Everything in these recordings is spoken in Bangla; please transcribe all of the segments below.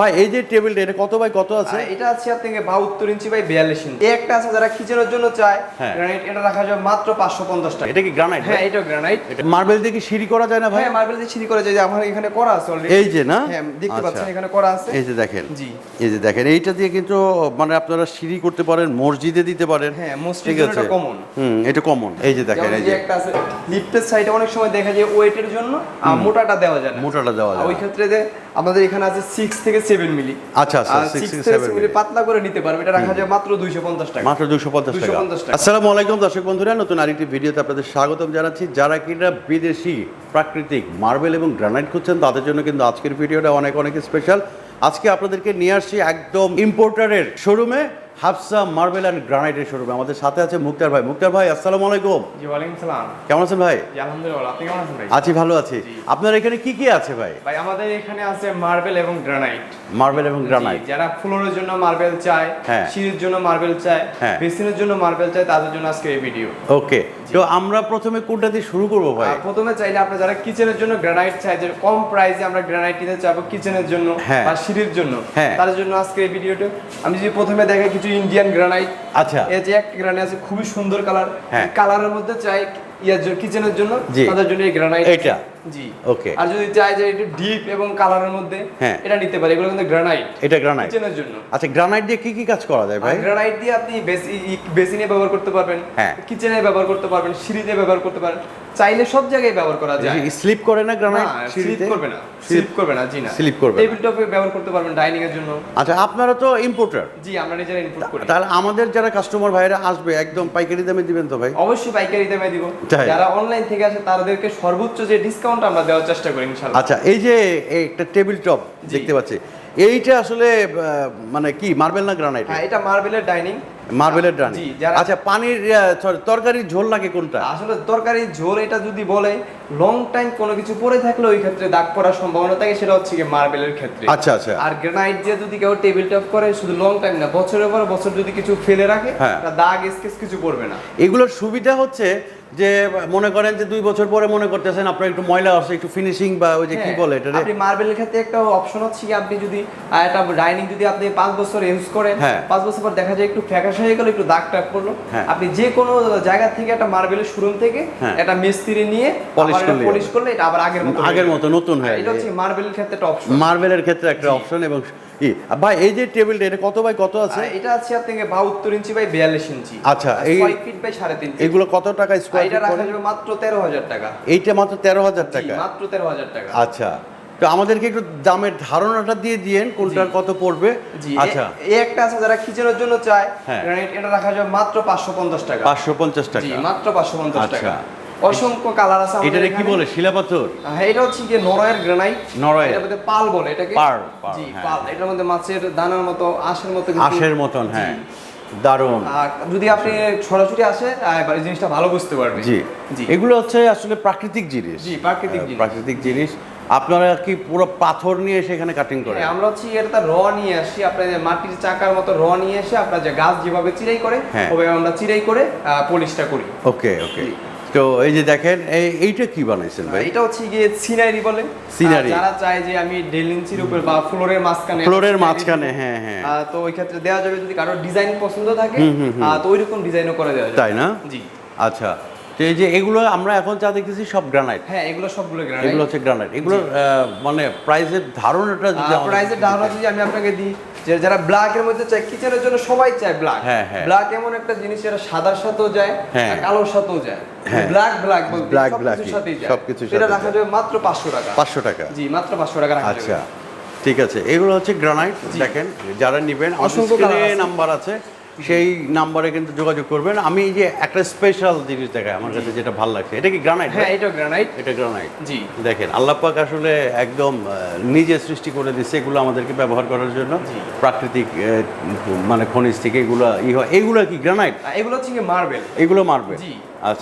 ভাই এই যে টেবিলটা এটা কত বাই কত আছে? এটা আছে আপনাকে বাহাত্তর ইঞ্চি বাই বিয়াল্লিশ ইঞ্চি। এই একটা আছে যারা কিচেনের জন্য চায় হ্যাঁ। গ্রানাইট এটা রাখা যাবে মাত্র পাঁচশো পঞ্চাশ টাকা। এটা কি গ্রানাইট হ্যাঁ এটা গ্রানাইট মার্বেল দিয়ে কি সিঁড়ি করা যায় না ভাই? হ্যাঁ মার্বেল দিয়ে সিঁড়ি করে যায় আমার এখানে করা আছে অলরেডি এই যে না? হ্যাঁ দেখতে আচ্ছা। পাচ্ছেন এখানে করা আছে। এই যে দেখেন। জি। এই যে দেখেন এইটা দিয়ে কিন্তু মানে আপনারা সিঁড়ি করতে পারেন মসজিদে দিতে পারেন। হ্যাঁ জন্য এটা common। হুম এটা কমন এই যে দেখেন এই যে। একটা আছে লিফটের সাইডে অনেক সময় দেখা যায় ওয়েটের জন্য মোটাটা দেওয়া যায় না। মোটাটা দেওয়া যায় ওই ক্ষেত্রে যে আমাদের এখানে আছে সিক্স থেকে সেভেন মিলি আচ্ছা আচ্ছা সিক্স থেকে মিলি পাতলা করে নিতে পারবে এটা রাখা যায় মাত্র দুইশো পঞ্চাশ টাকা। মাত্র দুইশো পঞ্চাশ টাকা। 250 টাকা। আসসালামু আলাইকুম দর্শক বন্ধুরা নতুন আরেকটি ভিডিওতে আপনাদের স্বাগতম জানাচ্ছি। যারা কিনা বিদেশি প্রাকৃতিক মার্বেল এবং গ্রানাইট খুঁজছেন তাদের জন্য কিন্তু আজকের ভিডিওটা অনেক অনেক স্পেশাল আজকে আপনাদেরকে নিয়ে আসছি একদম ইম্পোর্টারের শোরুমে হাফসা মার্বেল অ্যান্ড গ্রানাইটের শোরুমে। আমাদের সাথে আছে মুক্তার ভাই। মুক্তার ভাই আসসালামু আলাইকুম। জি ওয়ালাইকুম সালাম। কেমন আছেন ভাই? জি আলহামদুলিল্লাহ আপনি কেমন আছেন ভাই? আছি ভালো আছি। আপনার এখানে কি কি আছে ভাই? ভাই আমাদের এখানে আছে মার্বেল এবং গ্রানাইট। মার্বেল এবং গ্রানাইট। যারা ফ্লোরের জন্য মার্বেল চায় হ্যাঁ। সিঁড়ির জন্য মার্বেল চায় হ্যাঁ। বেসিনের জন্য মার্বেল চায় তাদের জন্য আজকে এই ভিডিও। ওকে। তো আমরা প্রথমে কোনটা দিয়ে শুরু করব ভাই? প্রথমে চাইলে আপনারা যারা কিচেনের জন্য গ্রানাইট চাই যে কম প্রাইসে আমরা গ্রানাইট নিতে চাবো কিচেনের জন্য হ্যাঁ। বা সিঁড়ির জন্য। তাদের জন্য আজকে এই ভিডিওটা। আমি যদি প্রথমে দেখাই কিছু ইন্ডিয়ান গ্রানাইট আচ্ছা এই যে একটা গ্রানাইট আছে খুবই সুন্দর কালার হ্যাঁ। কালারের মধ্যে চাই ইয়ার জন্য কিচেনের জন্য তাদের জন্য গ্রানাইট এইটা? জি। Okay. আর যদি চাই যে একটু ডিপ এবং কালারের মধ্যে হ্যাঁ। এটা নিতে পারে। এগুলো কিন্তু গ্রানাইট এটা গ্রানাইট কিচেনের জন্য। আচ্ছা গ্রানাইট দিয়ে কি কি কাজ করা যায় ভাই? গ্রানাইট দিয়ে আপনি বেসিনে ব্যবহার করতে পারবেন হ্যাঁ। কিচেনে ব্যবহার করতে পারবেন সিঁড়িতে ব্যবহার করতে পারেন। চাইলে সব জায়গায় ব্যবহার করা যায়। স্লিপ করে না গ্রানাইট slip করবে না। স্লিপ করবে না জি না। Slip করবে টেবিল টপে ব্যবহার করতে পারবেন ডাইনিং এর জন্য। আচ্ছা আপনারা তো ইম্পোর্টার জি আমরা নিজেরা ইনপুট করি। তাহলে আমাদের যারা কাস্টমার ভাইরা আসবে একদম পাইকারি দামে দিবেন তো ভাই? অবশ্যই পাইকারি দামে দিব? যারা অনলাইন থেকে আসে তাদেরকে সর্বোচ্চ যে ডিসকাউন্ট আমরা দেওয়ার চেষ্টা করি ইনশাআল্লাহ। আচ্ছা এই যে একটা টেবিল টপ দেখতে পাচ্ছি এইটা আসলে মানে কি মার্বেল না গ্রানাইট হ্যাঁ এটা মার্বেলের ডাইনিং মার্বেলের ডানি আচ্ছা পানির তরকারির ঝোল লাগে কোনটা আসলে তরকারি ঝোল এটা যদি বলে লং টাইম কোনো কিছু পরে থাকলে ওই ক্ষেত্রে দাগ পড়ার সম্ভাবনা থাকে সেটা হচ্ছে কি মার্বেলের ক্ষেত্রে আচ্ছা আচ্ছা আর গ্রানাইট দিয়ে যদি কেউ টেবিল টপ করে শুধু লং টাইম না বছরের পর বছর যদি কিছু ফেলে রাখে হ্যাঁ। দাগ স্কেচ কিছু পড়বে না এগুলোর সুবিধা হচ্ছে যে মনে করেন যে দুই বছর পরে মনে করতেছেন আপনার একটু ময়লা আসছে একটু ফিনিশিং বা ওই যে কি হ্যাঁ, বলে এটা? আপনি মার্বেলের ক্ষেত্রে একটা অপশন হচ্ছে কি আপনি যদি একটা ডাইনিং যদি আপনি পাঁচ বছর ইউজ করেন হ্যাঁ। পাঁচ বছর পর দেখা যায় একটু ফ্যাকাশ হয়ে গেল একটু দাগ টাগ পড়ল হ্যাঁ। আপনি যে কোনো জায়গা থেকে একটা মার্বেলের শোরুম থেকে হ্যাঁ। একটা মিস্ত্রি নিয়ে Polish করলে পলিশ করলে এটা আবার আগের মতো আগের মতো নতুন হয়ে এটা হচ্ছে মার্বেলের ক্ষেত্রে একটা অপশন মার্বেলের ক্ষেত্রে একটা অপশন এবং ভাই এই যে টেবিলটা এটা কত বাই কত আছে? এটা আছে আপনাকে বাহাত্তর ইঞ্চি বাই বিয়াল্লিশ ইঞ্চি। আচ্ছা, এই- ছয় ফিট বাই সাড়ে তিন ফিট এগুলো কত টাকা স্কোয়ার এটা রাখা যাবে মাত্র তেরো হাজার টাকা। এইটা মাত্র তেরো হাজার জি, টাকা? মাত্র তেরো হাজার টাকা। আচ্ছা তো আমাদেরকে একটু দামের ধারণাটা দিয়ে দিয়েন কোনটার কত পড়বে? আচ্ছা। এই একটা আছে যারা কিচেনের জন্য চায় হ্যাঁ। এটা রাখা যাবে মাত্র পাঁচশো পঞ্চাশ টাকা। পাঁচশো পঞ্চাশ জি টাকা মাত্র আচ্ছা। টাকা। অসংখ্য কালার আছে এটারে কি বলে? শিলাপাথর? হ্যাঁ, এটা হচ্ছে নরয়ের গ্রানাইট। এটার মধ্যে পাল বলে এটাকে। পাল, জি হ্যাঁ। পাল। এটার মধ্যে মাছের দানার মতো আঁশের মতো আশের মতন হ্যাঁ। দারুণ। যদি আপনি সরাসরি আসে এই জিনিসটা ভালো বুঝতে পারবে জি। জি। এগুলো হচ্ছে আসলে প্রাকৃতিক জিনিস। জি, প্রাকৃতিক জিনিস। প্রাকৃতিক জিনিস। আপনারা কি পুরো পাথর নিয়ে সেখানে কাটিং করেন? হ্যাঁ, আমরা হচ্ছে এটা র নিয়ে আসি আপনার যে মাটির চাকার মতো র নিয়ে এসে আপনার যে গাছ যেভাবে চিরাই করে হ্যাঁ। ওভাবে আমরা চিরাই করে পলিশটা করি। ওকে ওকে। তো এই যে দেখেন এই এইটা কি বানাইছেন ভাই? এটা হচ্ছে গিয়ে সিনারি বলে। সিনারি। যারা চায় যে আমি ডেলিনসির উপর বা ফ্লোরের মাঝখানে ফ্লোরের মাঝখানে হ্যাঁ হ্যাঁ। তো ওই ক্ষেত্রে দেওয়া যাবে যদি কারোর ডিজাইন পছন্দ থাকে তো ওই রকম ডিজাইনও করে দেওয়া যাবে। তাই না? জি। আচ্ছা তো এই যে এগুলো আমরা এখন যা দেখতেছি সব গ্রানাইট হ্যাঁ এগুলো সবগুলো এগুলো হচ্ছে গ্রানাইট এগুলোর মানে প্রাইসের ধারণাটা যদি ধারণা যদি আমি আপনাকে দিই যে যারা ব্ল্যাক এর মধ্যে চায় কিচেনের জন্য সবাই চায় ব্ল্যাক হ্যাঁ, হ্যাঁ। ব্ল্যাক এমন একটা জিনিস যেটা সাদার সাথেও যায় হ্যাঁ। কালোর সাথেও যায়। ব্ল্যাক ব্ল্যাক বলতে সাথেই যায়। সবকিছুর এটা রাখা যাবে মাত্র পাঁচশো টাকা। পাঁচশো টাকা। জি মাত্র পাঁচশো টাকা রাখা আচ্ছা ঠিক আছে। এগুলো হচ্ছে গ্রানাইট দেখেন যারা নেবেন অসংখ্য নাম্বার আছে। সেই নাম্বারে কিন্তু যোগাযোগ করবেন। আমি যে একটা স্পেশাল জিনিস দেখাই আমার কাছে যেটা ভালো লাগছে। এটা কি গ্রানাইট হ্যাঁ এটা গ্রানাইট এটা গ্রানাইট জি। দেখেন আল্লাহ পাক আসলে একদম নিজে সৃষ্টি করে দিচ্ছে এগুলো আমাদেরকে ব্যবহার করার জন্য। প্রাকৃতিক মানে খনিজ থেকে এগুলো ই হয়। এগুলো কি গ্রানাইট এগুলো হচ্ছে মার্বেল এগুলো মার্বেল জি।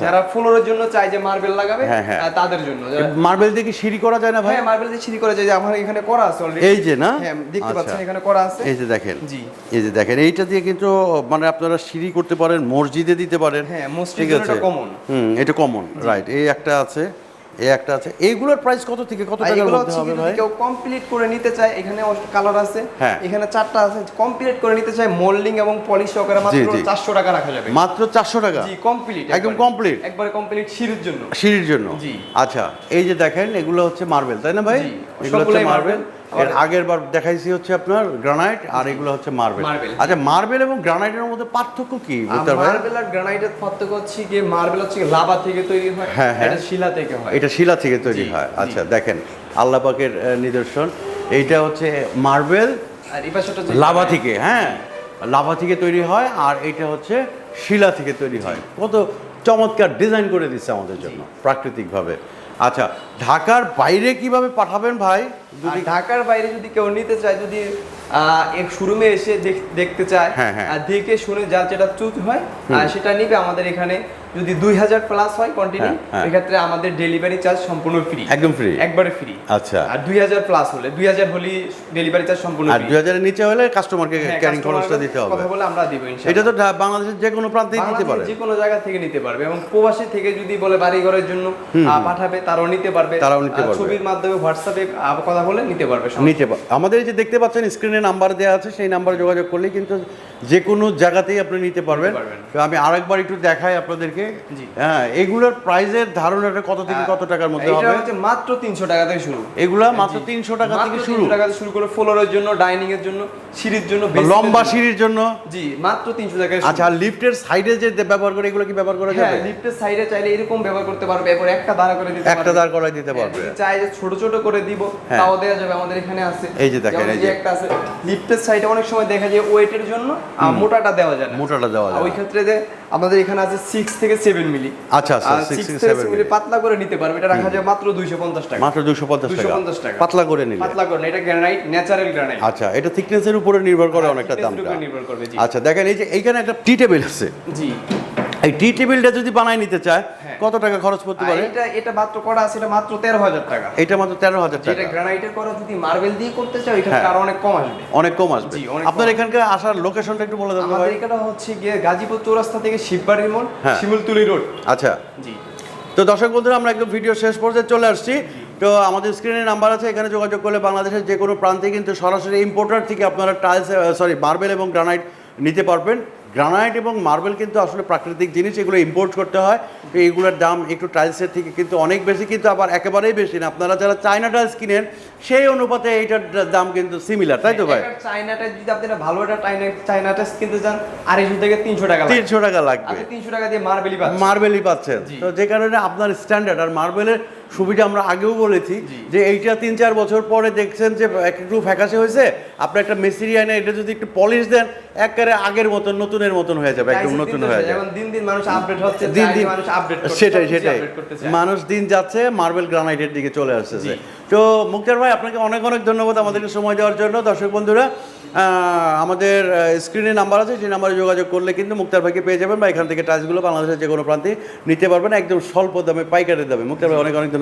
যারা ফ্লোরের জন্য চাই যে মার্বেল লাগাবে হ্যাঁ, হ্যাঁ। তাদের জন্য। মার্বেল দিয়ে কি সিঁড়ি করা যায় না ভাই? হ্যাঁ মার্বেল দিয়ে সিঁড়ি করা যায়। যে আমার এখানে করা আছে অলরেডি এই যে না? হ্যাঁ দেখতে আচ্ছা। পাচ্ছেন এখানে করা আছে। এই যে দেখেন। জি। এই যে দেখেন এইটা দিয়ে কিন্তু মানে আপনারা সিঁড়ি করতে পারেন মসজিদে দিতে পারেন। হ্যাঁ, আছে। এটা কমন হুম এটা কমন রাইট এই একটা আছে। এই একটা আছে। এইগুলোর প্রাইস কত থেকে? কত টাকার মধ্যে হবে ভাই? কেউ কমপ্লিট করে নিতে চায় এখানে কালার আছে। হ্যাঁ। এখানে চারটা আছে কমপ্লিট করে নিতে চায় মোল্ডিং এবং পলিশ সহকারে মাত্র জি। চারশো টাকা রাখা যাবে। মাত্র চারশো টাকা? জি কমপ্লিট একদম কমপ্লিট একবারে কমপ্লিট সিঁড়ির জন্য। সিঁড়ির জন্য? জি। আচ্ছা এই যে দেখেন এগুলো হচ্ছে মার্বেল তাই না ভাই? এগুলো হচ্ছে মার্বেল। এর আগের বার দেখাইছি হচ্ছে আপনার গ্রানাইট আর এগুলো হচ্ছে মার্বেল আচ্ছা মার্বেল এবং গ্রানাইটের মধ্যে পার্থক্য কি মার্বেল আর গ্রানাইটের পার্থক্য হচ্ছে কি মার্বেল হচ্ছে লাভা থেকে তৈরি হয় হ্যাঁ, হ্যাঁ। এটা শিলা থেকে হয়। এটা শিলা থেকে তৈরি হয়। আচ্ছা দেখেন আল্লাহ পাকের নিদর্শন। এইটা হচ্ছে মার্বেল আর এই পাশটা লাভা থেকে হ্যাঁ। লাভা থেকে তৈরি হয় আর এটা হচ্ছে শিলা থেকে তৈরি হয়। কত চমৎকার ডিজাইন করে দিচ্ছে আমাদের জন্য প্রাকৃতিকভাবে। আচ্ছা ঢাকার বাইরে কীভাবে পাঠাবেন ভাই? ঢাকার বাইরে যদি কেউ নিতে চায় যদি এক শোরুমে এসে দেখতে চায় হ্যাঁ, হ্যাঁ। আর দেখে শুনে যার যেটা চুজ হয় আর সেটা নিবে আমাদের এখানে যদি দুই হাজার প্লাস হয় কন্টিনিউ হ্যাঁ। এক্ষেত্রে আমাদের ডেলিভারি চার্জ সম্পূর্ণ ফ্রি একদম ফ্রি একবারে ফ্রি আচ্ছা। আর দুই হাজার প্লাস হলে দুই হাজার হলে ডেলিভারি চার্জ সম্পূর্ণ আর দুই হাজারের নিচে হলে কাস্টমারকে ক্যারিং খরচটা দিতে হবে। কথা বলে আমরা দিব ইনশাআল্লাহ। এটা তো বাংলাদেশের যে কোনো প্রান্তেই দিতে পারে। যে কোনো জায়গা থেকে নিতে পারবে এবং প্রবাসী থেকে যদি বলে বাড়ি ঘরের জন্য পাঠাবে তারাও নিতে পারবে। তারাও নিতে পারবে। ছবির মাধ্যমে হোয়াটসঅ্যাপে কথা বলে নিতে পারবে নিতে পারে আমাদের যে দেখতে পাচ্ছেন স্ক্রিনে নাম্বার দেওয়া আছে, সেই নাম্বারে যোগাযোগ করলেই কিন্তু যে কোনো জায়গাতেই আপনি নিতে পারবেন। আমি আরেকবার একটু দেখাই আপনাদেরকে। হ্যাঁ এগুলোর প্রাইজের ধারণাটা কত থেকে কত টাকার মধ্যে এটা হবে? হচ্ছে মাত্র তিনশো টাকা থেকে শুরু। এগুলা মাত্র জি। তিনশো টাকা মাত্র থেকে 300 শুরু। টাকা থেকে শুরু করে ফ্লোরের জন্য ডাইনিং এর জন্য সিঁড়ির জন্য লম্বা সিঁড়ির জন্য? জি মাত্র তিনশো টাকা আচ্ছা লিফটের সাইডে যে ব্যবহার করে এগুলো কি ব্যবহার করা হ্যাঁ যাবে? লিফটের সাইডে চাইলে এরকম ব্যবহার করতে পারবে। এরপর একটা দাঁড়া করে দিতে একটা। দাঁড় করাই দিতে হ্যাঁ, পারবে। চাই যে ছোট ছোট করে দিব হ্যাঁ। তাও দেওয়া যাবে আমাদের এখানে আছে। এই যে দেখেন, এই যে। একটা আছে। লিফটের সাইডে অনেক সময় দেখা যায় ওয়েটের জন্য মোটাটা দেওয়া যায় মোটাটা দেওয়া যায় ওই ক্ষেত্রে যে আমাদের এখানে আছে সিক্স থেকে সেভেন মিলি আচ্ছা আচ্ছা সিক্স সিক্স থেকে থেকে সেভেন মিলি পাতলা করে নিতে পারবে। এটা রাখা যায় মাত্র দুইশো পঞ্চাশ টাকা। মাত্র দুইশো পঞ্চাশ টাকা। টাকা। পাতলা করে নিলে। পাতলা করে এটা গ্রানাইট ন্যাচারাল গ্রানাইট আচ্ছা এটা থিকনেসের উপরে নির্ভর করে অনেকটা দাম নির্ভর করবে আচ্ছা দেখেন এই যে এইখানে একটা টি টেবিল আছে। জি। এই টি টেবিলটা যদি বানায় নিতে চায় হ্যাঁ। কত টাকা খরচ করতে পারে? এটা এটা মাত্র করা আছে এটা মাত্র তেরো হাজার টাকা। এটা মাত্র তেরো হাজার যেটা টাকা। গ্রানাইটের করা যদি মার্বেল দিয়ে করতে চাও এটা হ্যাঁ। আরও অনেক কম আসবে। অনেক কম আসবে। আপনার এখানকার আসার লোকেশনটা একটু বলে দেন তো আমাদের ভাই এখানে হচ্ছে গিয়ে গাজীপুর চৌরাস্তা থেকে শিববাড়ির মোড় হ্যাঁ। শিমুলতুলি রোড। আচ্ছা। জি। তো দর্শক বন্ধুরা আমরা একদম ভিডিও শেষ পর্যায়ে চলে আসছি। তো আমাদের স্ক্রিনে নাম্বার আছে এখানে যোগাযোগ করলে বাংলাদেশের যে কোনো প্রান্তে কিন্তু সরাসরি ইম্পোর্টার থেকে আপনারা টাইলস সরি মার্বেল এবং গ্রানাইট নিতে পারবেন। গ্রানাইট এবং মার্বেল কিন্তু আসলে প্রাকৃতিক জিনিস এগুলো ইম্পোর্ট করতে হয়। তো এইগুলোর দাম একটু টাইলসের থেকে কিন্তু অনেক বেশি কিন্তু আবার একেবারেই বেশি না। আপনারা যারা চায়না টাইলস কিনেন সেই অনুপাতে এইটার দাম কিন্তু সিমিলার তাই তো ভাই? চাইনাটা যদি আপনারা ভালো একটা চাইনা চাইনাটা কিনতে চান আড়াইশো থেকে তিনশো টাকা। তিনশো টাকা লাগবে। আচ্ছা তিনশো টাকা দিয়ে মার্বেলই পাচ্ছেন। মার্বেলই পাচ্ছেন তো যে কারণে আপনার স্ট্যান্ডার্ড আর মার্বেলের সুবিধা আমরা আগেও বলেছি যে এইটা তিন চার বছর পরে দেখছেন যে একটু ফ্যাকাশে হয়েছে আপনি একটা মেসিরি আনে এটা যদি একটু পলিশ দেন একেবারে আগের মতন নতুনের মতন হয়ে যাবে একদম নতুন হয়ে যাবে। দিন দিন মানুষ আপডেট হচ্ছে দিন দিন মানুষ আপডেট সেটাই সেটাই। মানুষ দিন যাচ্ছে মার্বেল গ্রানাইটের দিকে চলে আসতেছে। জি। তো মুক্তার ভাই আপনাকে অনেক অনেক ধন্যবাদ আমাদেরকে সময় দেওয়ার জন্য। দর্শক বন্ধুরা আমাদের স্ক্রিনে নাম্বার আছে সেই নাম্বারে যোগাযোগ করলে কিন্তু মুক্তার ভাইকে পেয়ে যাবেন বা এখান থেকে টাচগুলো বাংলাদেশের যে কোনো প্রান্তে নিতে পারবেন একদম স্বল্প দামে পাইকারি দামে। মুক্তার ভাই অনেক অনেক ধন্যবাদ।